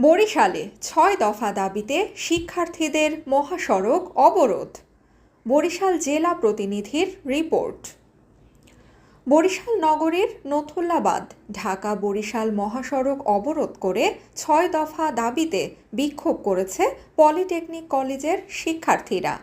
বরিশালে ছয় দফা দাবিতে শিক্ষার্থীদের মহাসড়ক অবরোধ। বরিশাল জেলা প্রতিনিধির রিপোর্ট। বরিশাল নগরীর নথুল্লাবাদ, ঢাকা বরিশাল মহাসড়ক অবরোধ করে ছয় দফা দাবিতে বিক্ষোভ করেছে পলিটেকনিক কলেজের শিক্ষার্থীরা।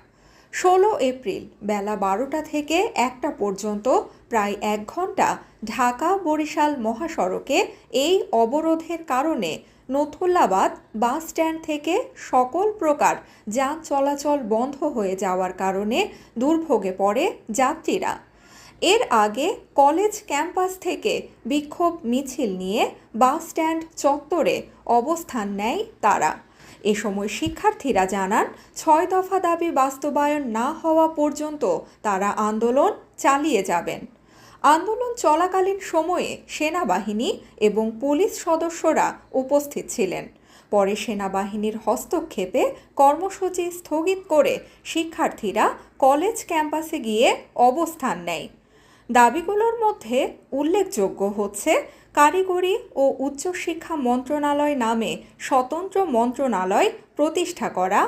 ষোলো এপ্রিল বেলা বারোটা থেকে একটা পর্যন্ত প্রায় এক ঘণ্টা ঢাকা বরিশাল মহাসড়কে এই অবরোধের কারণে নথুল্লাবাদ বাস স্ট্যান্ড থেকে সকল প্রকার যান চলাচল বন্ধ হয়ে যাওয়ার কারণে দুর্ভোগে পড়ে যাত্রীরা। এর আগে কলেজ ক্যাম্পাস থেকে বিক্ষোভ মিছিল নিয়ে বাস স্ট্যান্ড চত্বরে অবস্থান নেয় তারা। এ সময় শিক্ষার্থীরা জানান, ছয় দফা দাবি বাস্তবায়ন না হওয়া পর্যন্ত তারা আন্দোলন চালিয়ে যাবেন। আন্দোলন চলাকালীন সময়ে সেনাবাহিনী এবং পুলিশ সদস্যরা উপস্থিত ছিলেন। পরে সেনাবাহিনীর হস্তক্ষেপে কর্মসূচি স্থগিত করে শিক্ষার্থীরা কলেজ ক্যাম্পাসে গিয়ে অবস্থান নেয়। দাবিগুলোর মধ্যে উল্লেখযোগ্য হচ্ছে, কারিগরি ও উচ্চশিক্ষা মন্ত্রণালয় নামে স্বতন্ত্র মন্ত্রণালয় প্রতিষ্ঠা করা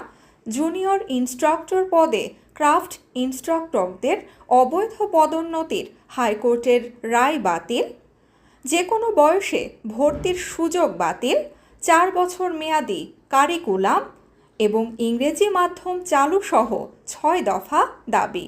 জুনিয়র ইনস্ট্রাক্টর পদে ক্রাফট ইনস্ট্রাক্টরদের অবৈধ পদোন্নতির হাইকোর্টের রায় বাতিল যে কোনো বয়সে ভর্তির সুযোগ বাতিল, চার বছর মেয়াদি কারিকুলাম এবং ইংরেজি মাধ্যম চালু সহ ছয় দফা দাবি।